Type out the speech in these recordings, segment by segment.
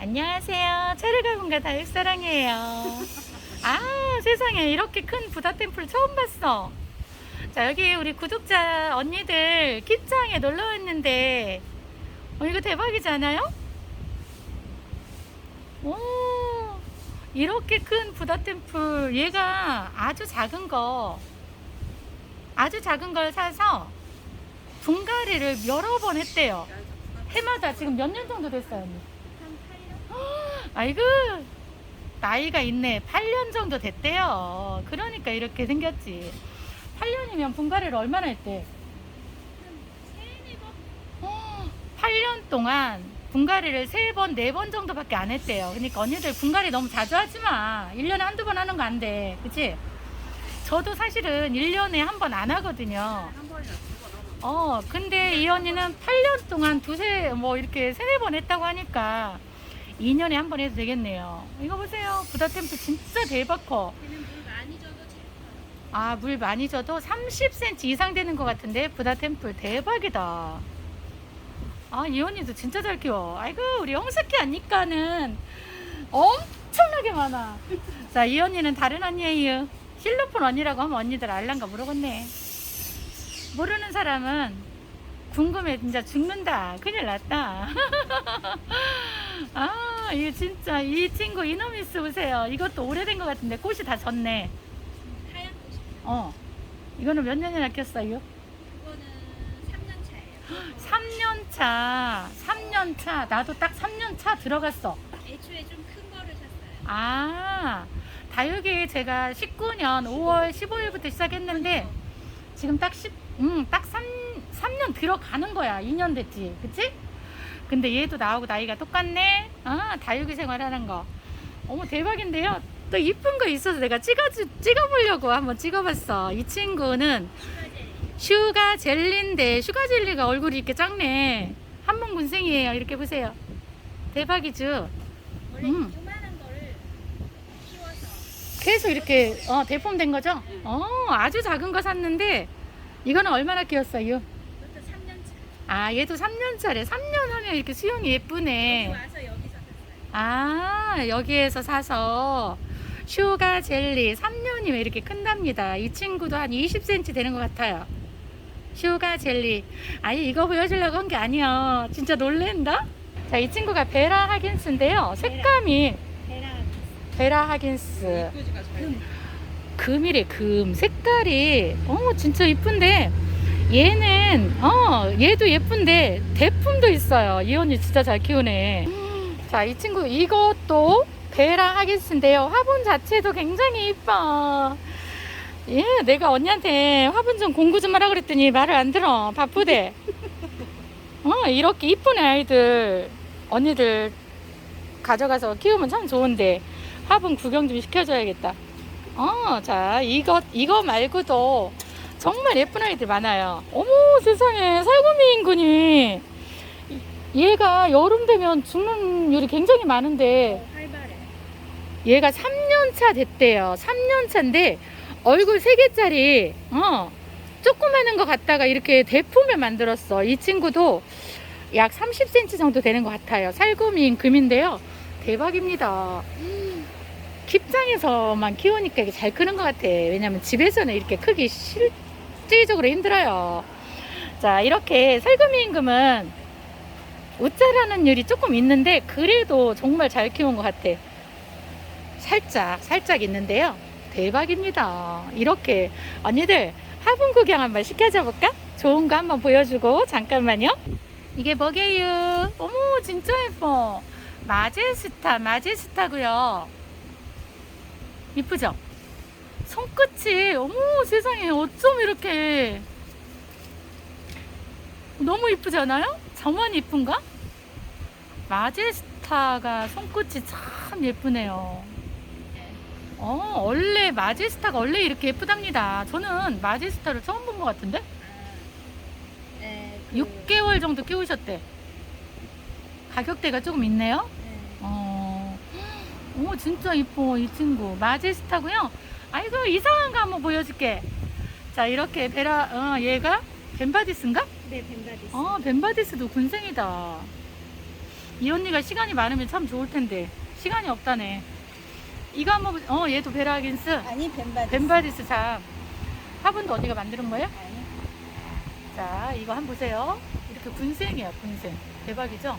안녕하세요. 차르가군가 다육사랑이에요. 아, 세상에 이렇게 큰 부다 템플 처음 봤어. 자, 여기 우리 구독자 언니들 kit장에 놀러 왔는데, 어, 이거 대박이지 않아요? 오, 이렇게 큰 부다 템플, 얘가 아주 작은 거, 아주 작은 걸 사서 분갈이를 여러 번 했대요. 해마다 지금 몇 년 정도 됐어요, 언니? 아이고 나이가 있네. 8년 정도 됐대요. 그러니까 이렇게 생겼지. 8년이면 분갈이를 얼마나 했대? 8년 동안 분갈이를 3번, 4번 정도밖에 안 했대요. 그러니까 언니들 분갈이 너무 자주 하지 마. 1년에 한두 번 하는 거 안 돼. 그치? 저도 사실은 1년에 한 번 안 하거든요. 어, 근데 이 언니는 8년 동안 두세, 뭐 이렇게 세네 번 했다고 하니까 2년에 한 번 해도 되겠네요. 이거 보세요. 부다 템플 진짜 대박 커. 아, 물 많이 줘도 30cm 이상 되는 것 같은데, 부다 템플 대박이다. 아, 이 언니도 진짜 잘 키워. 아이고, 우리 영숙이 언니까는 엄청나게 많아. 자, 이 언니는 다른 언니예요. 실로폰 언니라고 하면 언니들 알란가 모르겠네. 모르는 사람은 궁금해 진짜 죽는다. 큰일 났다. 아, 이거 진짜 이 친구 이노미스 보세요. 이것도 오래된 것 같은데 꽃이 다 졌네. 하얀 꽃이 어. 이거는 몇 년이나 켰어요? 그거는 3년 차예요 3년 차. 3년 차. 나도 딱 3년 차 들어갔어. 애초에 좀 큰 거를 샀어요 아. 다육이 제가 19년 5월 15일부터 시작했는데 지금 딱 10, 음, 딱 3, 3년 들어가는 거야. 2년 됐지. 그치? 근데 얘도 나하고 나이가 똑같네. 아, 다육이 생활하는 거. 어머, 대박인데요. 또 이쁜 거 있어서 내가 찍어, 찍어보려고 한번 찍어봤어. 이 친구는 슈가 젤리인데, 슈가 젤리가 얼굴이 이렇게 작네. 한번 군생이에요. 이렇게 보세요. 대박이죠? 원래 음. 계속 이렇게 어, 대폼된 거죠? 어, 아주 작은 거 샀는데 이거는 얼마나 키웠어요? 그것도 3년 차 아, 얘도 3년 차래. 3년 하면 이렇게 수영이 예쁘네. 와서 여기서 샀어요 아, 여기에서 사서 슈가 젤리 3년이면 이렇게 큰답니다. 이 친구도 한 20cm 되는 것 같아요. 슈가 젤리. 아니, 이거 보여주려고 한 게 아니야. 진짜 놀랜다? 자, 이 친구가 베라 하긴스인데요. 색감이 베라 베라 하긴스. 금이래 금 색깔이 어 진짜 이쁜데 얘는 어 얘도 예쁜데 대품도 있어요. 이 언니 진짜 잘 키우네. 자 이 친구 이것도 베라 하긴스인데요. 화분 자체도 굉장히 이뻐. 예 내가 언니한테 화분 좀 공구 좀 하라 그랬더니 말을 안 들어. 바쁘대. 어 이렇게 이쁜 아이들 언니들 가져가서 키우면 참 좋은데 화분 구경 좀 시켜줘야겠다. 어, 자, 이거, 이거 말고도 정말 예쁜 아이들 많아요. 어머, 세상에, 살구미 인 군이. 얘가 여름 되면 죽는 율이 굉장히 많은데, 얘가 3년차 됐대요. 3년차인데, 얼굴 3개짜리, 어, 조그마한 거 갖다가 이렇게 대품을 만들었어. 이 친구도 약 30cm 정도 되는 것 같아요. 살구미인 금인데요. 대박입니다. 킵장에서만 키우니까 이게 잘 크는 것 같아. 왜냐면 집에서는 이렇게 크기 실질적으로 힘들어요. 자, 이렇게 살구미 임금은 웃자라는 율이 조금 있는데 그래도 정말 잘 키운 것 같아. 살짝, 살짝 있는데요. 대박입니다. 이렇게 언니들 화분 구경 한번 시켜줘 볼까? 좋은 거 한번 보여주고 잠깐만요. 이게 뭐게요? 어머, 진짜 예뻐. 마제스타, 마제스타고요. 이쁘죠? 손끝이 어머 세상에 어쩜 이렇게 너무 이쁘지 않아요? 저만 이쁜가? 마제스타가 손끝이 참 예쁘네요. 어, 원래 마제스타가 원래 이렇게 예쁘답니다. 저는 마제스타를 처음 본 것 같은데? 아, 네, 그, 6개월 정도 키우셨대. 가격대가 조금 있네요. 네. 어, 오, 진짜 이뻐, 이 친구. 마제스타고요 아이고, 이상한 거 한번 보여줄게. 자, 이렇게 베라, 어, 얘가 벤바디스인가? 네 벤바디스 어, 벤바디스도 군생이다. 이 언니가 시간이 많으면 참 좋을 텐데 시간이 없다네. 이거 한번 보- 어 얘도 베라긴스 아니 벤바디. 벤바디스 참 화분도 언니가 만드는 거예요? 아니. 자 이거 한번 보세요. 이렇게 군생이야 군생 대박이죠?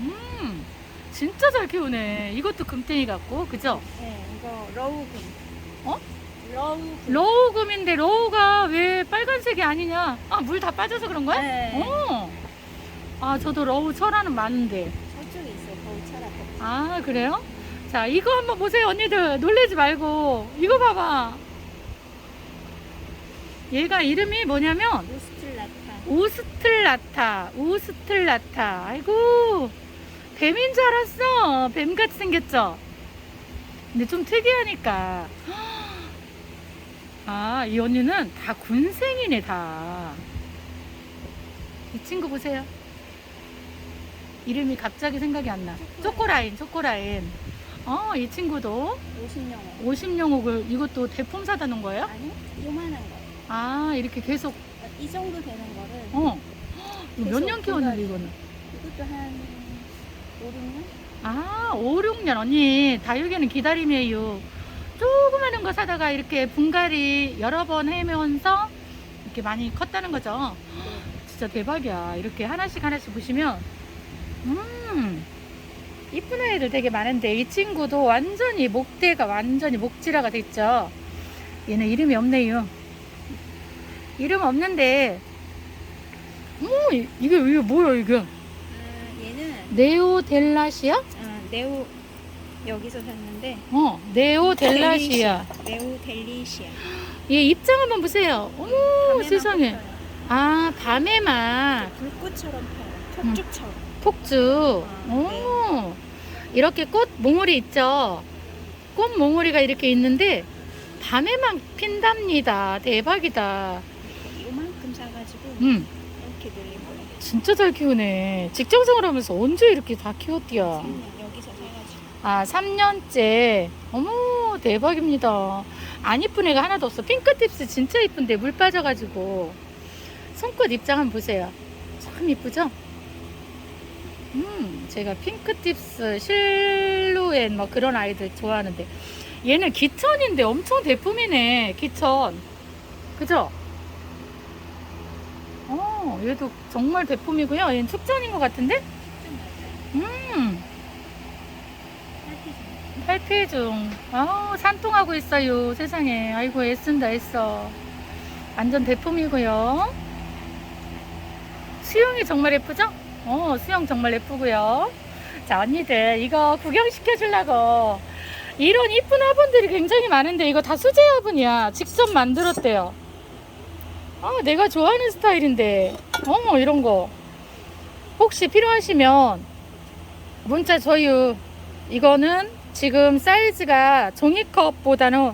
음 진짜 잘 키우네. 이것도 금탱이 같고 그죠? 네, 이거 러우금. 어? 러우금. 로우금인데 로우가 왜 빨간색이 아니냐? 아 물 다 빠져서 그런 거야? 네. 어. 아 저도 로우 철화는 많은데. 저쪽에 있어요. 거울처럼. 아 그래요? 자 이거 한번 보세요 언니들 놀래지 말고 이거 봐봐 얘가 이름이 뭐냐면 우스틀라타. 우스틀라타 우스틀라타 아이고 뱀인 줄 알았어 뱀같이 생겼죠 근데 좀 특이하니까 아 이 언니는 다 군생이네 다 이 친구 보세요 이름이 갑자기 생각이 안 나 초코라인 초코라인 어 이 친구도 50년. 50영옥을 이것도 대품 사다 놓은 거예요? 아니, 요만한 거. 아 이렇게 계속 이 정도 되는 거를 어 몇 년 키웠는데. 이거는 이것도 한 5, 6년? 아, 5, 6년 언니 다육이는 기다림이에요. 조그마한 거 사다가 이렇게 분갈이 여러 번 해면서 이렇게 많이 컸다는 거죠. 진짜 대박이야. 이렇게 하나씩 하나씩 보시면 음 이쁜 아이들 되게 많은데 이 친구도 완전히 목대가 완전히 목질화가 됐죠. 얘는 이름이 없네요. 이름 없는데 오 이- 이게 이게 뭐야 이게 아, 얘는 네오델라시아? 아, 네오 여기서 샀는데 어, 네오 델라시아. 네오 델리시아. 얘 입장 한번 보세요. 어머, 밤에만 세상에. 꽂혀요. 아, 밤에만 불꽃처럼 펴요. 음. 폭죽처럼. 폭주. 아, 오, 이렇게 꽃 몽우리 있죠? 꽃 몽우리가 이렇게 있는데, 밤에만 핀답니다. 대박이다. 요만큼 사가지고 음, 이렇게 늘린 거예요. 진짜 잘 키우네. 직장생활 하면서 언제 이렇게 다 키웠디야? 아, 3년째. 어머, 대박입니다. 안 이쁜 애가 하나도 없어. 핑크tip스 진짜 이쁜데 물 빠져가지고. 손끝 입장 한번 보세요. 참 이쁘죠? 음, 제가 핑크tip스, 실루엣 뭐 그런 아이들 좋아하는데. 얘는 기천인데 엄청 대품이네. 기천. 그죠? 어, 얘도 정말 대품이고요. 얘는 축전인 것 같은데? 음. 탈피 중. 아, 산통하고 있어요. 세상에. 아이고, 애쓴다, 애써. 완전 대품이고요. 수영이 정말 예쁘죠? 어, 수영 정말 예쁘고요. 자, 언니들, 이거 구경시켜 주려고. 이런 이쁜 화분들이 굉장히 많은데, 이거 다 수제 화분이야. 직접 만들었대요. 아, 내가 좋아하는 스타일인데. 어머, 이런 거. 혹시 필요하시면, 문자 줘요. 이거는 지금 사이즈가 종이컵보다는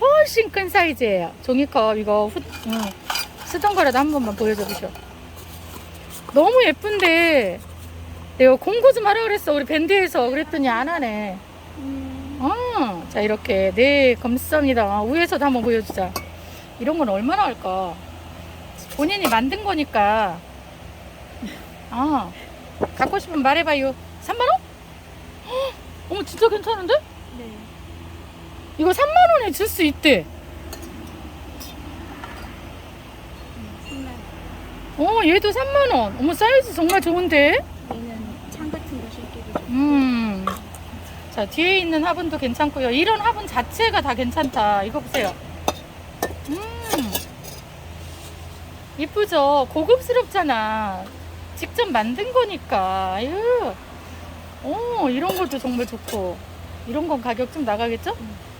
훨씬 큰 사이즈예요. 종이컵 이거 후, 음, 쓰던 거라도 한 번만 보여줘 보셔. 너무 예쁜데 내가 공고 좀 하라 그랬어 우리 밴드에서 그랬더니 안 하네. 음, 어, 자 이렇게 네 감사합니다. 위에서도 한번 보여주자. 이런 건 얼마나 할까? 본인이 만든 거니까. 아, 갖고 싶으면 말해봐요. 3만 원? 헉, 어머 진짜 괜찮은데? 네. 이거 3만 원에 줄 수 있대. 음, 3만 원. 어, 얘도 3만 원. 어머 사이즈 정말 좋은데? 얘는 창 같은 거 심기도 좋고. 음. 자 뒤에 있는 화분도 괜찮고요. 이런 화분 자체가 다 괜찮다. 이거 보세요. 음. 이쁘죠? 고급스럽잖아. 직접 만든 거니까. 아유. 어, 이런 것도 정말 좋고. 이런 건 가격 좀 나가겠죠?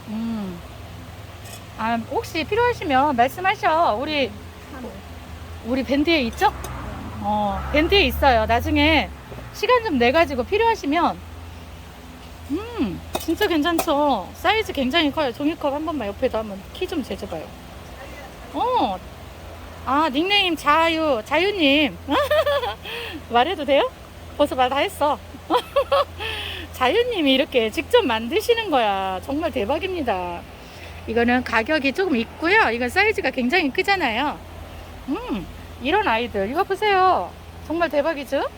음. 아, 혹시 필요하시면 말씀하셔. 우리, 3월. 우리 밴드에 있죠? 어, 밴드에 있어요. 나중에 시간 좀 내가지고 필요하시면, 음, 진짜 괜찮죠? 사이즈 굉장히 커요. 종이컵 한 번만 옆에다 한번 키 좀 재줘봐요. 어, 아, 닉네임 자유, 자유님. 말해도 돼요? 벌써 말 다 했어. 자유님이 이렇게 직접 만드시는 거야. 정말 대박입니다. 이거는 가격이 조금 있고요. 이건 사이즈가 굉장히 크잖아요. 음, 이런 아이들. 이거 보세요. 정말 대박이죠?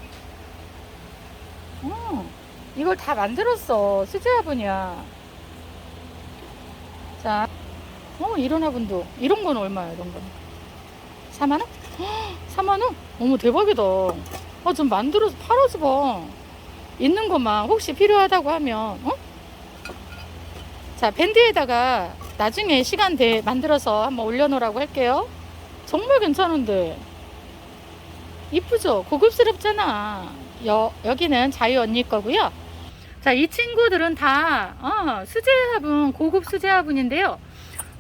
어, 이걸 다 만들었어. 수제 화분이야. 자, 어, 이런 화분도. 이런 건 얼마야, 이런 건? 4만원? 4만원? 어머, 대박이다. 아, 좀 만들어서 팔아줘 봐. 있는 것만 혹시 필요하다고 하면, 어? 자, 밴드에다가 나중에 시간 돼 만들어서 한번 올려놓으라고 할게요. 정말 괜찮은데. 이쁘죠? 고급스럽잖아. 여, 여기는 자유 언니 거고요. 자, 이 친구들은 다 어, 수제 화분, 고급 수제 화분인데요.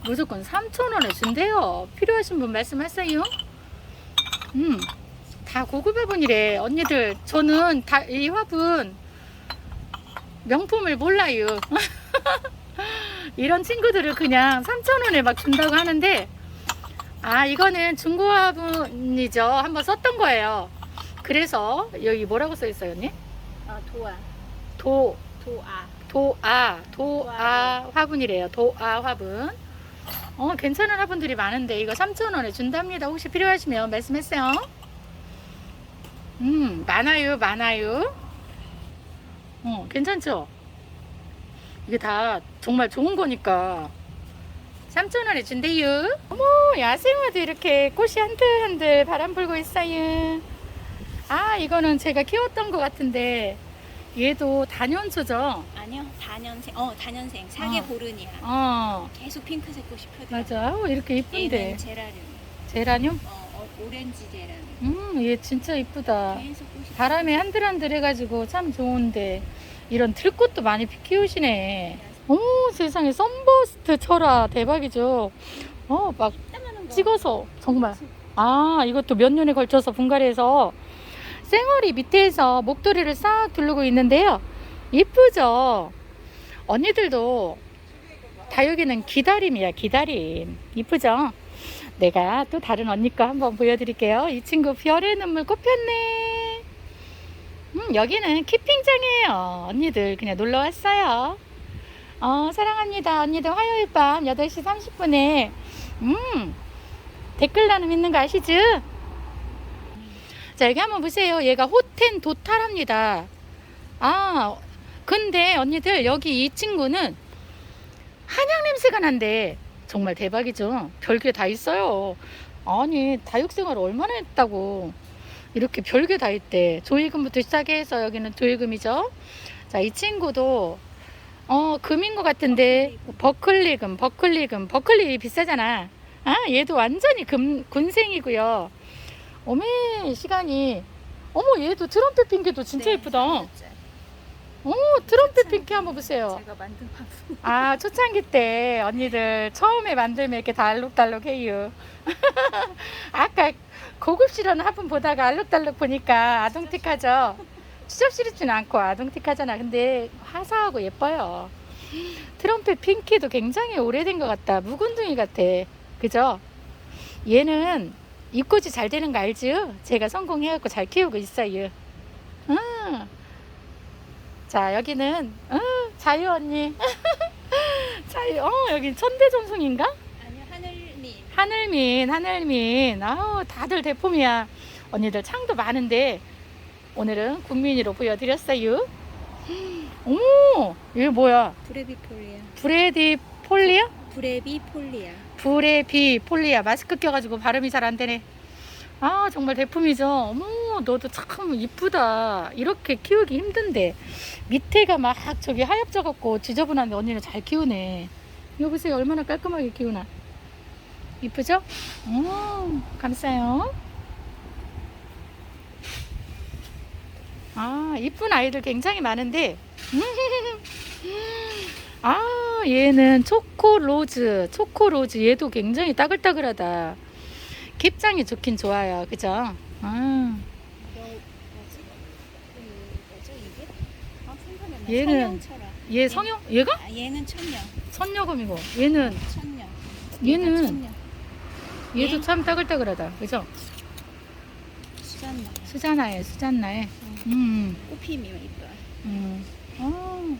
무조건 3,000원에 준대요. 필요하신 분 말씀하세요. 음, 다 고급 화분이래. 언니들, 저는 다 이 화분 명품을 몰라요. 이런 친구들을 그냥 3,000원에 막 준다고 하는데, 아, 이거는 중고 화분이죠. 한번 썼던 거예요. 그래서, 여기 뭐라고 써 있어요, 언니? 어, 도아. 도, 도아. 도아, 도아 화분이래요. 도아 화분. 어, 괜찮은 화분들이 많은데 이거 3,000원에 준답니다. 혹시 필요하시면 말씀하세요. 음, 많아요, 많아요. 어, 괜찮죠? 이게 다 정말 좋은 거니까 3,000원에 준대요. 어머, 야생화도 이렇게 꽃이 한들한들 바람 불고 있어요. 아, 이거는 제가 키웠던 것 같은데 얘도 단연초죠? 아니요, 다년생. 어, 다년생. 사계 어. 보른이야. 어, 계속 핑크색 꽃이 펴져. 맞아. 어, 이렇게 이쁜데. 얘는 제라늄. 제라늄? 어, 어, 오렌지 제라늄. 음, 얘 진짜 이쁘다. 계속 꽃이. 바람에 한들한들 해가지고 참 좋은데. 이런 들꽃도 많이 키우시네. 오, 세상에 썬버스트 철아. 대박이죠. 어, 막 땀나는 거. 찍어서. 정말. 아, 이것도 몇 년에 걸쳐서 분갈이해서 쌩얼이 밑에서 목도리를 싹 두르고 있는데요. 이쁘죠? 언니들도 다육이는 기다림이야, 기다림. 이쁘죠? 내가 또 다른 언니 거 한번 보여드릴게요. 이 친구 별의 눈물 꽃폈네. 음, 여기는 키핑장이에요. 언니들 그냥 놀러 왔어요. 어, 사랑합니다. 언니들 화요일 밤 8시 30분에, 음, 댓글 나눔 있는 거 아시죠? 자, 여기 한번 보세요. 얘가 호텐 도탈합니다. 아, 근데 언니들, 여기 이 친구는 한약 냄새가 난대. 정말 대박이죠. 별게 다 있어요. 아니, 다육생활 얼마나 했다고. 이렇게 별게 다 있대. 조이금부터 시작해서 여기는 조이금이죠. 자, 이 친구도, 어, 금인 것 같은데, 버클리금, 버클리금, 버클리 비싸잖아. 아, 얘도 완전히 금, 군생이고요. 어메, 시간이. 어머, 얘도 트럼펫 핑크도 진짜 네, 예쁘다. 진 짜. 어, 트럼펫 핑크 한번 보세요. 제가 만든 화분. 아, 초창기 때 언니들 처음에 만들면 이렇게 다 알록달록해요. 아까 고급스러운 화분 보다가 알록달록 보니까 아동틱하죠? 추접스럽지는 않고 아동틱하잖아. 근데 화사하고 예뻐요. 트럼펫 핑키도 굉장히 오래된 것 같다. 묵은둥이 같아. 그죠? 얘는 입꼬지 잘 되는 거 알죠? 제가 성공해갖고 잘 키우고 있어요. 음. 자, 여기는, 어, 자유 언니. 자유, 어, 여기 천대전송인가? 아니요, 하늘님. 하늘민, 하늘민. 아우, 다들 대품이야. 언니들 창도 많은데, 오늘은 국민이로 보여드렸어요. 어머, 이게 뭐야? 브레비 폴리아. 브레디 폴리아? 브레비 폴리아. 브레비 폴리아. 마스크 껴가지고 발음이 잘 안 되네. 아, 정말 대품이죠. 어머, 너도 참 이쁘다. 이렇게 키우기 힘든데. 밑에가 막 저기 하얗져갖고 지저분한데 언니는 잘 키우네. 이거 보세요. 얼마나 깔끔하게 키우나. 이쁘죠? 오, 감사해요. 아, 이쁜 아이들 굉장히 많은데. 아, 얘는 초코로즈. 초코로즈. 얘도 굉장히 따글따글하다. 깁장이 좋긴 좋아요. 그죠? 아, 너 뭐지? 그 뭐죠 이게? 아 생각이 안 나. 얘는- 성형철아. 얘 성형? 얘가? 아, 얘는 천녀. 선녀검이고. 얘는, 천녀. 얘는- 천녀. 얘도 얘? 참 따글따글하다. 그죠? 수잔나. 수잔나에, 수잔나에. 응. 음, 꽃피미 이뻐. 음. 어.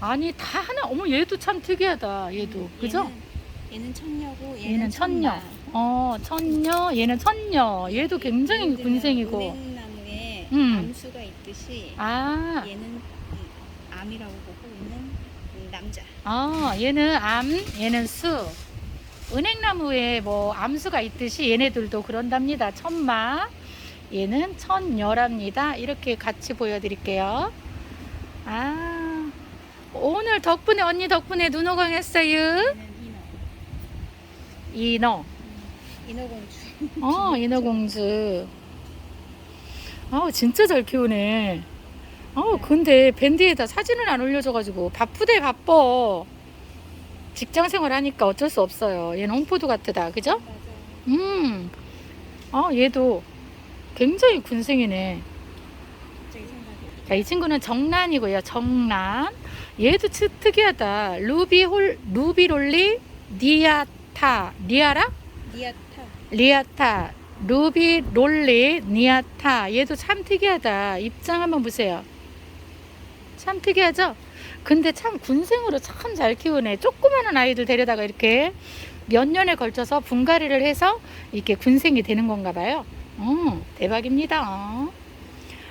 아니, 다 하나. 어머, 얘도 참 특이하다. 얘도. 그죠? 얘는, 얘는 천녀고 얘는, 얘는 천녀. 천나. 어, 천녀. 얘는 천녀. 얘도 굉장히 군생이고. 은행나무에 음. 암수가 있듯이 아, 얘는 이 암이라고 보고 얘는 이 남자. 아, 얘는 암, 얘는 수. 은행나무에 뭐 암수가 있듯이 얘네들도 그런답니다. 천마. 얘는 천열합니다. 이렇게 같이 보여드릴게요. 아, 오늘 덕분에, 언니 덕분에 눈호강 했어요. 얘는 인어. 인어. 인어공주. 어, 인어공주. 아우, 진짜 잘 키우네. 아우, 근데 밴드에다 사진을 안 올려줘가지고 바쁘대, 바빠. 직장 생활 하니까 어쩔 수 없어요. 얘는 홍포도 같으다. 그죠? 음. 아, 얘도 굉장히 군생이네. 자, 이 친구는 정란이고요. 정란. 얘도 치- 특이하다. 루비홀, 루비롤리, 니아타. 니아라? 니아타. 리아타, 루비, 롤리, 니아타. 얘도 참 특이하다. 입장 한번 보세요. 참 특이하죠? 근데 참 군생으로 참 잘 키우네. 조그마한 아이들 데려다가 이렇게 몇 년에 걸쳐서 분갈이를 해서 이렇게 군생이 되는 건가 봐요. 어, 대박입니다.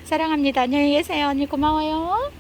사랑합니다. 안녕히 계세요. 언니 고마워요.